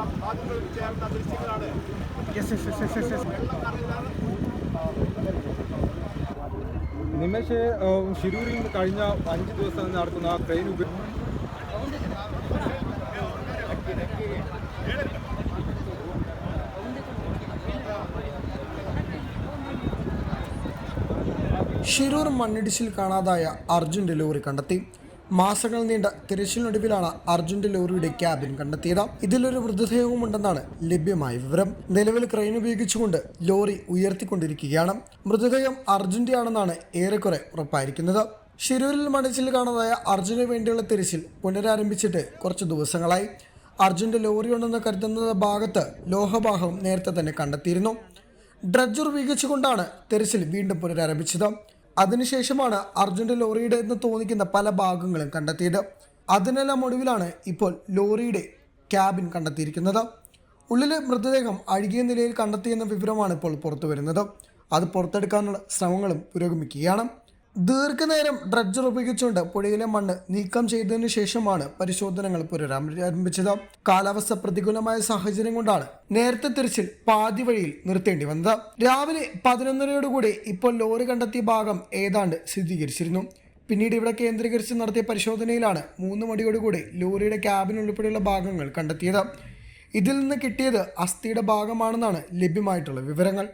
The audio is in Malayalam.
വെള്ളം ഭാഗങ്ങൾ ചേർന്ന ദൃശ്യങ്ങളാണ്. നിമേഷ് ഷിരൂരിൽ കഴിഞ്ഞ അഞ്ച് ദിവസം നടക്കുന്ന ട്രെയിൻ ഉപ ഷിരൂർ മണ്ണിടിച്ചിൽ കാണാതായ അർജുൻ ഡെലിവറി കണ്ടെത്തി. മാസങ്ങൾ നീണ്ട തിരച്ചിലിനൊടുവിലാണ് അർജുന്റെ ലോറിയുടെ ക്യാബിൻ കണ്ടെത്തിയത്. ഇതിലൊരു മൃതദേഹവുമുണ്ടെന്നാണ് ലഭ്യമായ വിവരം. നിലവിൽ ക്രെയിൻ ഉപയോഗിച്ചുകൊണ്ട് ലോറി ഉയർത്തിക്കൊണ്ടിരിക്കുകയാണ്. മൃതദേഹം അർജുന്റെ ആണെന്നാണ് ഏറെക്കുറെ ഉറപ്പായിരിക്കുന്നത്. ശിരൂരിൽ മണിച്ചിൽ കാണാതായ അർജുന് വേണ്ടിയുള്ള തിരച്ചിൽ പുനരാരംഭിച്ചിട്ട് കുറച്ച് ദിവസങ്ങളായി. അർജുന്റെ ലോറി ഉണ്ടെന്ന് കരുതുന്ന ഭാഗത്ത് ലോഹഭാഗം നേരത്തെ തന്നെ കണ്ടെത്തിയിരുന്നു. ഡ്രഡ്ജർ ഉപയോഗിച്ചുകൊണ്ടാണ് തെരച്ചിൽ വീണ്ടും പുനരാരംഭിച്ചത്. അതിനുശേഷമാണ് അർജുന്റെ ലോറിയുടെ എന്ന് തോന്നിക്കുന്ന പല ഭാഗങ്ങളും കണ്ടെത്തിയത്. അതിനെല്ലാം ഒടുവിലാണ് ഇപ്പോൾ ലോറിയുടെ ക്യാബിൻ കണ്ടെത്തിയിരിക്കുന്നത്. ഉള്ളിലെ മൃതദേഹം അഴുകിയ നിലയിൽ കണ്ടെത്തിയെന്ന വിവരമാണ് ഇപ്പോൾ പുറത്തു വരുന്നത് അത് പുറത്തെടുക്കാനുള്ള ശ്രമങ്ങളും പുരോഗമിക്കുകയാണ്. ദീർഘനേരം ഡ്രഡ്ജർ ഉപയോഗിച്ചുകൊണ്ട് പുഴയിലെ മണ്ണ് നീക്കം ചെയ്തതിനു ശേഷമാണ് പരിശോധനകൾ പുനരാരംഭിച്ചത്. കാലാവസ്ഥ പ്രതികൂലമായ സാഹചര്യം കൊണ്ടാണ് നേരത്തെ തിരച്ചിൽ പാതി വഴിയിൽ നിർത്തേണ്ടി വന്നത്. രാവിലെ പതിനൊന്നരയോടുകൂടി ഇപ്പോൾ ലോറി കണ്ടെത്തിയ ഭാഗം ഏതാണ്ട് സ്ഥിരീകരിച്ചിരുന്നു. പിന്നീട് ഇവിടെ കേന്ദ്രീകരിച്ച് നടത്തിയ പരിശോധനയിലാണ് മൂന്ന് മണിയോടുകൂടി ലോറിയുടെ ക്യാബിൻ ഉൾപ്പെടെയുള്ള ഭാഗങ്ങൾ കണ്ടെത്തിയത്. ഇതിൽ നിന്ന് കിട്ടിയത് അസ്ഥിയുടെ ഭാഗമാണെന്നാണ് ലഭ്യമായിട്ടുള്ള വിവരങ്ങൾ.